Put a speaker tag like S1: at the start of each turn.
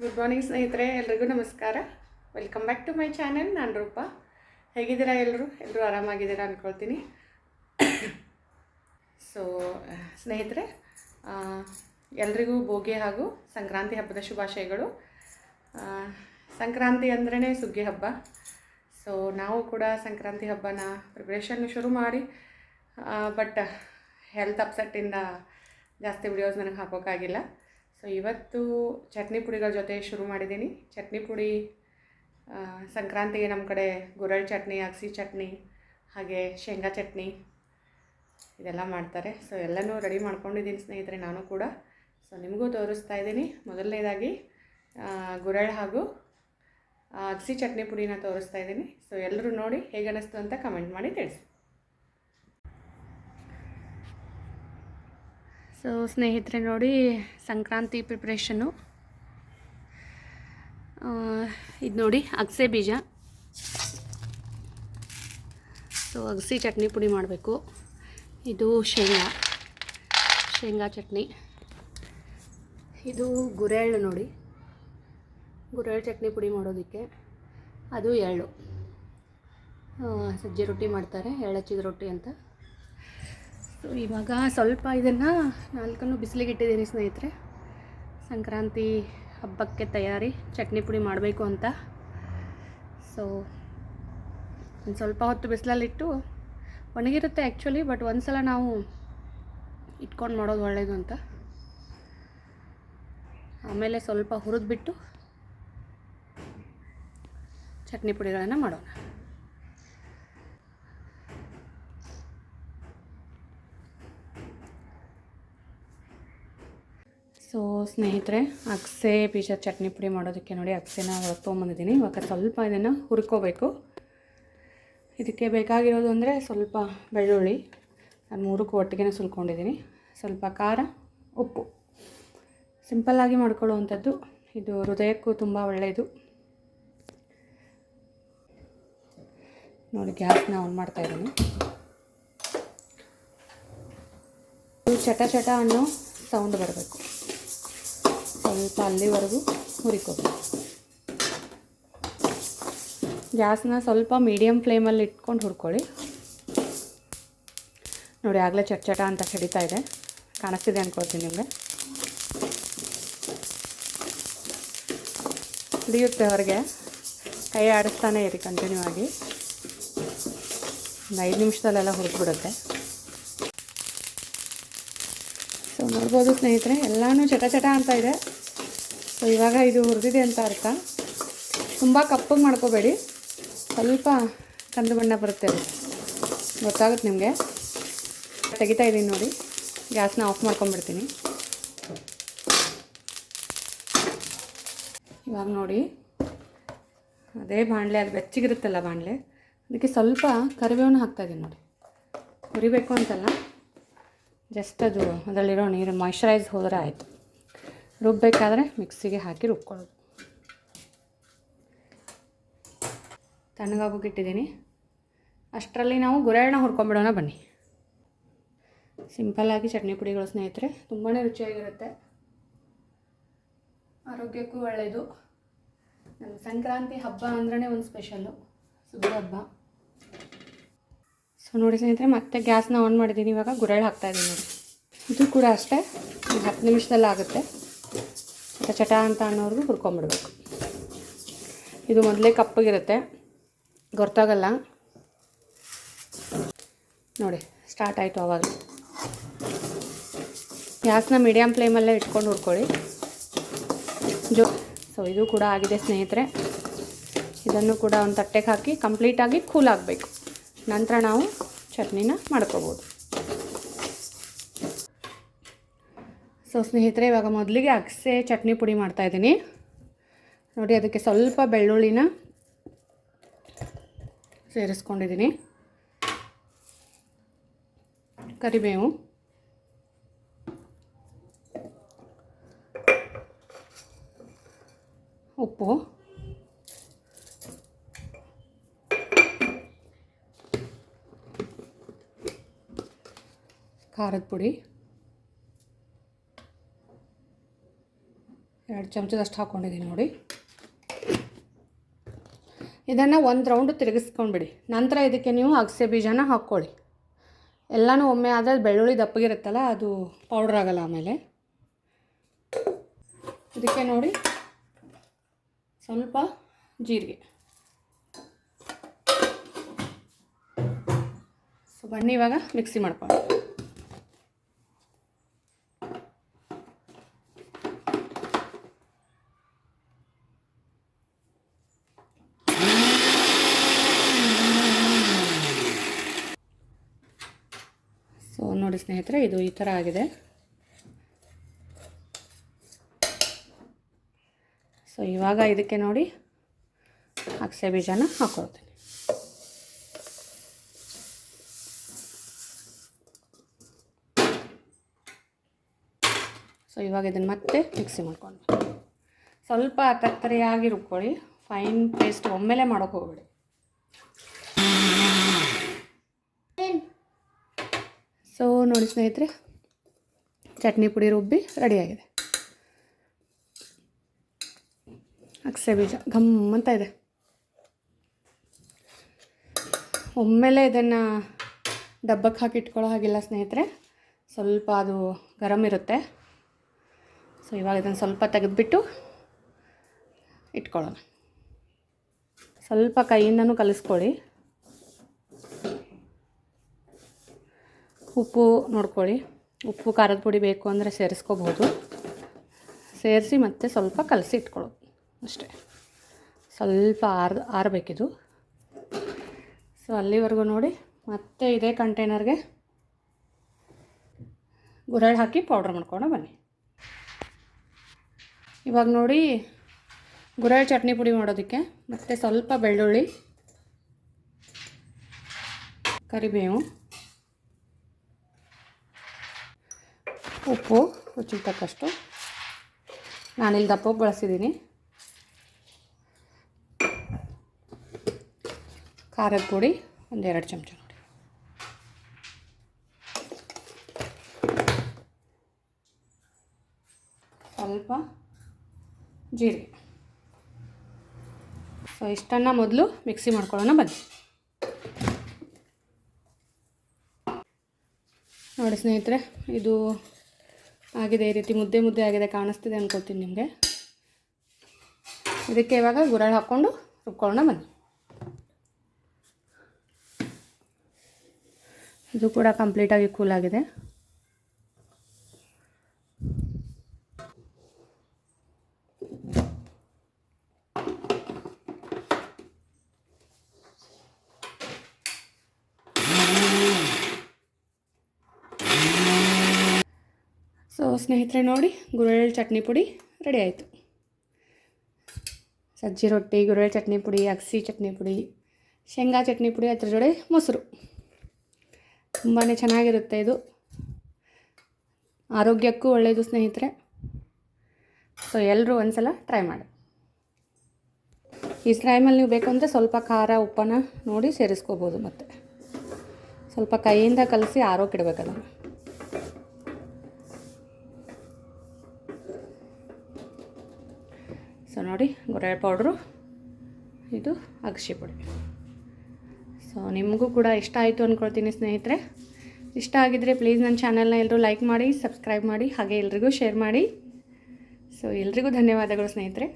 S1: Good morning ಸ್ನೇಹಿತರೆ, ಎಲ್ರಿಗೂ ನಮಸ್ಕಾರ. Welcome back to my channel ನಾನು ರೂಪ. ಹೇಗಿದ್ದೀರಾ ಎಲ್ಲರೂ ಎಲ್ಲರೂ ಆರಾಮಾಗಿದ್ದೀರಾ ಅಂದ್ಕೊಳ್ತೀನಿ ಸೊ ಸ್ನೇಹಿತರೆ ಎಲ್ರಿಗೂ ಭೋಗಿ ಹಾಗೂ ಸಂಕ್ರಾಂತಿ ಹಬ್ಬದ ಶುಭಾಶಯಗಳು. ಸಂಕ್ರಾಂತಿ ಅಂದ್ರೇ ಸುಗ್ಗಿ ಹಬ್ಬ. ಸೊ ನಾವು ಕೂಡ ಸಂಕ್ರಾಂತಿ ಹಬ್ಬನ ಪ್ರಿಪ್ರೇಷನ್ ಶುರು ಮಾಡಿ ಬಟ್ ಹೆಲ್ತ್ ಅಪ್ಸೆಟ್ಟಿಂದ ಜಾಸ್ತಿ ವಿಡಿಯೋಸ್ ನನಗೆ ಹಾಕೋಕ್ಕಾಗಿಲ್ಲ. ಸೊ ಇವತ್ತು ಚಟ್ನಿ ಪುಡಿಗಳ ಜೊತೆ ಶುರು ಮಾಡಿದ್ದೀನಿ. ಚಟ್ನಿ ಪುಡಿ ಸಂಕ್ರಾಂತಿಗೆ ನಮ್ಮ ಕಡೆ ಗುರಳ್ ಚಟ್ನಿ, ಅಗಸಿ ಚಟ್ನಿ, ಹಾಗೆ ಶೇಂಗಾ ಚಟ್ನಿ ಇದೆಲ್ಲ ಮಾಡ್ತಾರೆ. ಸೊ ಎಲ್ಲನೂ ರೆಡಿ ಮಾಡ್ಕೊಂಡಿದ್ದೀನಿ ಸ್ನೇಹಿತರೆ ನಾನು ಕೂಡ. ಸೊ ನಿಮಗೂ ತೋರಿಸ್ತಾ ಇದ್ದೀನಿ. ಮೊದಲನೇದಾಗಿ ಗುರಳ್ ಹಾಗೂ ಅಗಸಿ ಚಟ್ನಿ ಪುಡಿನ ತೋರಿಸ್ತಾ ಇದ್ದೀನಿ. ಸೊ ಎಲ್ಲರೂ ನೋಡಿ ಹೇಗೆ ಅನ್ನಿಸ್ತು ಅಂತ ಕಮೆಂಟ್ ಮಾಡಿ ತಿಳಿಸಿ. ಸೊ ಸ್ನೇಹಿತರೆ ನೋಡಿ, ಸಂಕ್ರಾಂತಿ ಪ್ರಿಪ್ರೇಷನ್ನು ಇದು ನೋಡಿ, ಅಗಸೆ ಬೀಜ. ಸೊ ಅಗಸಿ ಚಟ್ನಿ ಪುಡಿ ಮಾಡಬೇಕು. ಇದು ಶೇಂಗಾ. ಶೇಂಗಾ ಚಟ್ನಿ. ಇದು ಗುರೆಳ್ಳು ನೋಡಿ. ಗುರೆಳ್ಳು ಚಟ್ನಿ ಪುಡಿ ಮಾಡೋದಕ್ಕೆ. ಅದು ಎಳ್ಳು. ಸಜ್ಜೆ ರೊಟ್ಟಿ ಮಾಡ್ತಾರೆ ಎಳ್ಳಚ್ಚಿದ ರೊಟ್ಟಿ ಅಂತ. ಸೊ, ಇವಾಗ ಸ್ವಲ್ಪ ಇದನ್ನು ನಾಲ್ಕನ್ನು ಬಿಸಿಲಿಗೆ ಇಟ್ಟಿದ್ದೀನಿ ಸ್ನೇಹಿತರೆ. ಸಂಕ್ರಾಂತಿ ಹಬ್ಬಕ್ಕೆ ತಯಾರಿ, ಚಟ್ನಿ ಪುಡಿ ಮಾಡಬೇಕು ಅಂತ. ಸೊ, ಒಂದು ಸ್ವಲ್ಪ ಹೊತ್ತು ಬಿಸಿಲಲ್ಲಿಟ್ಟು ಒಣಗಿರುತ್ತೆ ಆ್ಯಕ್ಚುಲಿ ಬಟ್ ಒಂದು ಸಲ ನಾವು ಇಟ್ಕೊಂಡು ಮಾಡೋದು ಒಳ್ಳೆಯದು ಅಂತ. ಆಮೇಲೆ ಸ್ವಲ್ಪ ಹುರಿದ್ಬಿಟ್ಟು ಚಟ್ನಿ ಪುಡಿಗಳನ್ನು ಮಾಡೋಣ. ಸೊ ಸ್ನೇಹಿತರೆ ಅಗಸೆ ಬೀಜ ಚಟ್ನಿ ಪುಡಿ ಮಾಡೋದಕ್ಕೆ ನೋಡಿ ಅಗಸೆನ ಹೊರಗೆ ತೊಗೊಂಬಂದಿದ್ದೀನಿ ಇವಾಗ ಸ್ವಲ್ಪ ಇದನ್ನು ಹುರ್ಕೋಬೇಕು. ಇದಕ್ಕೆ ಬೇಕಾಗಿರೋದು ಅಂದರೆ ಸ್ವಲ್ಪ ಬೆಳ್ಳುಳ್ಳಿ. ನಾನು ಮೂರಕ್ಕೂ ಒಟ್ಟಿಗೆ ಸುಲ್ಕೊಂಡಿದ್ದೀನಿ. ಸ್ವಲ್ಪ ಖಾರ, ಉಪ್ಪು. ಸಿಂಪಲ್ಲಾಗಿ ಮಾಡ್ಕೊಳ್ಳುವಂಥದ್ದು. ಇದು ಹೃದಯಕ್ಕೂ ತುಂಬ ಒಳ್ಳೆಯದು. ನೋಡಿ, ಗ್ಯಾಸ್ನ ಆನ್ ಮಾಡ್ತಾ ಇದ್ದೀನಿ. ಇದು ಚಟ ಚಟ ಅನ್ನೋ ಸೌಂಡ್ ಬರಬೇಕು. ಸ್ವಲ್ಪ ಅಲ್ಲಿವರೆಗೂ ಹುರಿಕೋಬೇಕು. ಗ್ಯಾಸ್ನ ಸ್ವಲ್ಪ ಮೀಡಿಯಮ್ ಫ್ಲೇಮಲ್ಲಿ ಇಟ್ಕೊಂಡು ಹುರ್ಕೊಳ್ಳಿ. ನೋಡಿ, ಆಗಲೇ ಚಟ್ಚಟ ಚಟ ಅಂತ ಸಡಿತಾ ಇದೆ. ಕಾಣಿಸ್ತಿದೆ ಅಂದ್ಕೊಳ್ತೀನಿ ನಿಮಗೆ. ಹಿಡಿಯುತ್ತೆ ಹೊರಗೆ. ಕೈ ಆಡಿಸ್ತಾನೆ ಇರಿ ಕಂಟಿನ್ಯೂ ಆಗಿ. ಒಂದು ಐದು ನಿಮಿಷದಲ್ಲೆಲ್ಲ ಹುರಿದ್ಬಿಡುತ್ತೆ. ಸೊ, ನೋಡ್ಬೋದು ಸ್ನೇಹಿತರೆ, ಎಲ್ಲನೂ ಚಟ ಚಟ ಅಂತ ಇದೆ. ಸೊ, ಇವಾಗ ಇದು ಹುರಿದಿದೆ ಅಂತ ಅರ್ಥ. ತುಂಬ ಕಪ್ಪಗೆ ಮಾಡ್ಕೋಬೇಡಿ. ಸ್ವಲ್ಪ ಕಂದು ಬಣ್ಣ ಬರುತ್ತೆ. ಗೊತ್ತಾಗುತ್ತೆ ನಿಮಗೆ? ತೆಗಿತಾ ಇದ್ದೀನಿ ನೋಡಿ. ಗ್ಯಾಸ್ನ ಆಫ್ ಮಾಡ್ಕೊಂಬಿಡ್ತೀನಿ ಇವಾಗ ನೋಡಿ. ಅದೇ ಬಾಣಲೆ, ಅದು ಬೆಚ್ಚಿಗಿರುತ್ತಲ್ಲ ಬಾಣಲೆ. ಅದಕ್ಕೆ ಸ್ವಲ್ಪ ಕರಿಬೇವನ್ನ ಹಾಕ್ತಾಯಿದ್ದೀನಿ ನೋಡಿ. ಹುರಿಬೇಕು ಅಂತಲ್ಲ. ಜಸ್ಟ್ ಅದು ಅದರಲ್ಲಿರೋ ನೀರು ಮಾಯ್ಶ್ಚರೈಸ್ ಹೋದರೆ ಆಯಿತು. ರುಬ್ಬಬೇಕಾದ್ರೆ ಮಿಕ್ಸಿಗೆ ಹಾಕಿ ರುಬ್ಕೊಳ್ಳೋದು. ತಣ್ಣಗಾಗೋಕೆ ಇಟ್ಟಿದ್ದೀನಿ. ಅಷ್ಟರಲ್ಲಿ ನಾವು ಗುರೆಳ್ನ ಹುರ್ಕೊಂಬಿಡೋಣ ಬನ್ನಿ. ಸಿಂಪಲ್ಲಾಗಿ ಚಟ್ನಿ ಪುಡಿಗಳು ಸ್ನೇಹಿತರೆ ತುಂಬಾ ರುಚಿಯಾಗಿರುತ್ತೆ. ಆರೋಗ್ಯಕ್ಕೂ ಒಳ್ಳೆಯದು ನಮ್ಮ ಸಂಕ್ರಾಂತಿ ಹಬ್ಬ ಅಂದ್ರೆ ಒಂದು ಸ್ಪೆಷಲ್ಲು ಸುಗ್ಗಿ ಹಬ್ಬ. ಸೊ ನೋಡಿ ಸ್ನೇಹಿತರೆ, ಮತ್ತೆ ಗ್ಯಾಸ್ನ ಆನ್ ಮಾಡಿದ್ದೀನಿ, ಇವಾಗ ಗುರೆಳ್ ಹಾಕ್ತಾಯಿದ್ದೀನಿ ನೋಡಿ ಇದು ಕೂಡ ಅಷ್ಟೇ, ಒಂದು ಹತ್ತು ನಿಮಿಷದಲ್ಲಿ ಆಗುತ್ತೆ. ಚಟ ಚಟ ಅಂತ ಅನ್ನೋರ್ಗು ಹುರ್ಕೊಂಬಿಡ್ಬೇಕು. ಇದು ಮೊದಲೇ ಕಪ್ಪಗಿರುತ್ತೆ. ಗೊತ್ತಾಗಲ್ಲ ನೋಡಿ ಸ್ಟಾರ್ಟ್ ಆಯಿತು ಆವಾಗ ಗ್ಯಾಸ್ನ ಮೀಡಿಯಮ್ ಫ್ಲೇಮಲ್ಲೇ ಇಟ್ಕೊಂಡು ಹುರ್ಕೊಳ್ಳಿ. ಜೋ ಸೊ ಇದು ಕೂಡ ಆಗಿದೆ ಸ್ನೇಹಿತರೆ. ಇದನ್ನು ಕೂಡ ಒಂದು ತಟ್ಟೆಗೆ ಹಾಕಿ ಕಂಪ್ಲೀಟಾಗಿ ಕೂಲ್ ಆಗಬೇಕು. ನಂತರ ನಾವು ಚಟ್ನಿನ ಮಾಡ್ಕೋಬೋದು. ಸೊ ಸ್ನೇಹಿತರೆ, ಇವಾಗ ಮೊದಲಿಗೆ ಅಗಸೆ ಚಟ್ನಿ ಪುಡಿ ಮಾಡ್ತಾಯಿದ್ದೀನಿ ನೋಡಿ, ಅದಕ್ಕೆ ಸ್ವಲ್ಪ ಬೆಳ್ಳುಳ್ಳಿನ ಸೇರಿಸ್ಕೊಂಡಿದ್ದೀನಿ. ಕರಿಬೇವು. ಉಪ್ಪು. ಖಾರದ ಪುಡಿ. ಎರಡು ಚಮಚದಷ್ಟು ಹಾಕ್ಕೊಂಡಿದ್ದೀನಿ ನೋಡಿ. ಇದನ್ನು ಒಂದು ರೌಂಡ್ ತಿರುಗಿಸ್ಕೊಂಡ್ಬಿಡಿ. ನಂತರ ಇದಕ್ಕೆ ನೀವು ಅಗಸೆ ಬೀಜನ ಹಾಕ್ಕೊಳ್ಳಿ. ಎಲ್ಲನೂ ಒಮ್ಮೆ ಆದರೆ ಬೆಳ್ಳುಳ್ಳಿ ದಪ್ಪಗಿರುತ್ತಲ್ಲ, ಅದು ಪೌಡ್ರ್ ಆಗಲ್ಲ ಆಮೇಲೆ. ಇದಕ್ಕೆ ನೋಡಿ ಸ್ವಲ್ಪ ಜೀರಿಗೆ. ಸೊ ಬನ್ನಿ ಇವಾಗ ಮಿಕ್ಸಿ ಮಾಡ್ಕೊಂಡು ಸೊ ನೋಡಿ ಸ್ನೇಹಿತರೆ, ಇದು ಈ ಥರ ಆಗಿದೆ. ಸೊ ಇವಾಗ ಇದಕ್ಕೆ ನೋಡಿ ಅಗಸೆ ಬೀಜನ ಹಾಕೊಳ್ತೀನಿ. ಸೊ ಇವಾಗ ಇದನ್ನು ಮತ್ತೆ ಮಿಕ್ಸಿ ಮಾಡ್ಕೊಂಡು ಸ್ವಲ್ಪ ತರಕಾರಿಯಾಗಿ ರುಬ್ಕೊಳ್ಳಿ. ಫೈನ್ ಪೇಸ್ಟ್ ಒಮ್ಮೆಲೆ ಮಾಡೋಕೆ ಹೋಗ್ಬೇಡಿ ಸೊ ನೋಡಿ ಸ್ನೇಹಿತರೆ. ಚಟ್ನಿ ಪುಡಿ ರುಬ್ಬಿ ರೆಡಿಯಾಗಿದೆ. ಅಗಸೆ ಬೀಜ ಘಮ್ ಅಂತ ಇದೆ. ಒಮ್ಮೆಲೆ ಇದನ್ನು ಡಬ್ಬಕ್ಕೆ ಹಾಕಿ ಇಟ್ಕೊಳ್ಳೋ ಹಾಗಿಲ್ಲ ಸ್ನೇಹಿತರೆ. ಸ್ವಲ್ಪ ಅದು ಗರಂ ಇರುತ್ತೆ. ಸೊ ಇವಾಗ ಇದನ್ನು ಸ್ವಲ್ಪ ತೆಗೆದುಬಿಟ್ಟು ಇಟ್ಕೊಳ್ಳೋಣ. ಸ್ವಲ್ಪ ಕೈಯಿಂದನೂ ಕಲಿಸ್ಕೊಳ್ಳಿ. ಉಪ್ಪು ನೋಡ್ಕೊಳ್ಳಿ. ಉಪ್ಪು ಖಾರದ ಪುಡಿ ಬೇಕು ಅಂದರೆ ಸೇರಿಸ್ಕೋಬೋದು. ಸೇರಿಸಿ ಮತ್ತೆ ಸ್ವಲ್ಪ ಕಲಸಿ ಇಟ್ಕೊಳ್ಳೋದು. ಅಷ್ಟೇ. ಸ್ವಲ್ಪ ಆರ್, ಆರಬೇಕಿದು. ಸೊ ಅಲ್ಲಿವರೆಗೂ ನೋಡಿ. ಮತ್ತೆ ಇದೇ ಕಂಟೈನರ್ಗೆ ಗುರಳ್ ಹಾಕಿ ಪೌಡ್ರ್ ಮಾಡ್ಕೊಂಡು ಬನ್ನಿ. ಇವಾಗ ನೋಡಿ ಗುರಳ್ ಚಟ್ನಿ ಪುಡಿ ಮಾಡೋದಕ್ಕೆ ಮತ್ತು ಸ್ವಲ್ಪ ಬೆಳ್ಳುಳ್ಳಿ, ಕರಿಬೇವು ಉಪ್ಪು ರುಚಿಗೆ ತಕ್ಕಷ್ಟು. ನಾನಿಲ್ಲಿ ದಪ್ಪ ಬಳಸಿದ್ದೀನಿ. ಖಾರದ ಪುಡಿ ಒಂದೆರಡು ಚಮಚ ನೋಡಿ. ಸ್ವಲ್ಪ ಜೀರಿಗೆ. ಸೊ ಇಷ್ಟನ್ನು ಮೊದಲು ಮಿಕ್ಸಿ ಮಾಡ್ಕೊಳ್ಳೋಣ, ಬನ್ನಿ. ನೋಡಿ ಸ್ನೇಹಿತರೆ, ಇದು ಆಗಿದೆ, ಈ ರೀತಿ ಮುದ್ದೆ ಮುದ್ದೆ ಆಗಿದೆ ಕಾಣಿಸ್ತಿದೆ ಅನ್ಕೋತೀನಿ ನಿಮಗೆ. ಇದಕ್ಕೆ ಇವಾಗ ಗುರಳ್ ಹಾಕ್ಕೊಂಡು ರುಬ್ಕೊಳ್ಳೋಣ ಬನ್ನಿ. ಇದು ಕೂಡ ಕಂಪ್ಲೀಟಾಗಿ ಕೂಲ್ ಆಗಿದೆ. ಸೊ ಸ್ನೇಹಿತರೆ ನೋಡಿ, ಗುರೆಳ್ಳು ಚಟ್ನಿ ಪುಡಿ ರೆಡಿ ಆಯಿತು. ಸಜ್ಜಿ ರೊಟ್ಟಿ, ಗುರೆಳ್ಳು ಚಟ್ನಿ ಪುಡಿ, ಅಗಸಿ ಚಟ್ನಿ ಪುಡಿ, ಶೇಂಗಾ ಚಟ್ನಿ ಪುಡಿ, ಅದ್ರ ಜೋಡಿ ಮೊಸರು. ತುಂಬಾ ಚೆನ್ನಾಗಿರುತ್ತೆ ಇದು. ಆರೋಗ್ಯಕ್ಕೂ ಒಳ್ಳೆಯದು ಸ್ನೇಹಿತರೆ. ಸೊ ಎಲ್ಲರೂ ಒಂದ್ಸಲ ಟ್ರೈ ಮಾಡಿ. ಈ ಟೈಮಲ್ಲಿ ನೀವು ಬೇಕು ಅಂದರೆ ಸ್ವಲ್ಪ ಖಾರ ಉಪ್ಪನ್ನು ನೋಡಿ ಸೇರಿಸ್ಕೋಬೋದು ಮತ್ತೆ. ಸ್ವಲ್ಪ ಕೈಯಿಂದ ಕಲಸಿ ಆರೋಗ್ಯ ಅದನ್ನು ನೋಡಿ ಗುರೆಳ್ ಪೌಡ್ರು ಇದು ಅಗಸಿ ಪುಡಿ. ಸೊ ನಿಮಗೂ ಕೂಡ ಇಷ್ಟ ಆಯಿತು ಅಂದ್ಕೊಳ್ತೀನಿ ಸ್ನೇಹಿತರೆ. ಇಷ್ಟ ಆಗಿದ್ದರೆ ಪ್ಲೀಸ್ ನನ್ನ ಚಾನಲ್ನ ಎಲ್ಲರೂ ಲೈಕ್ ಮಾಡಿ ಸಬ್ಸ್ಕ್ರೈಬ್ ಮಾಡಿ, ಹಾಗೆ ಎಲ್ರಿಗೂ ಶೇರ್ ಮಾಡಿ. ಸೊ ಎಲ್ರಿಗೂ ಧನ್ಯವಾದಗಳು ಸ್ನೇಹಿತರೆ.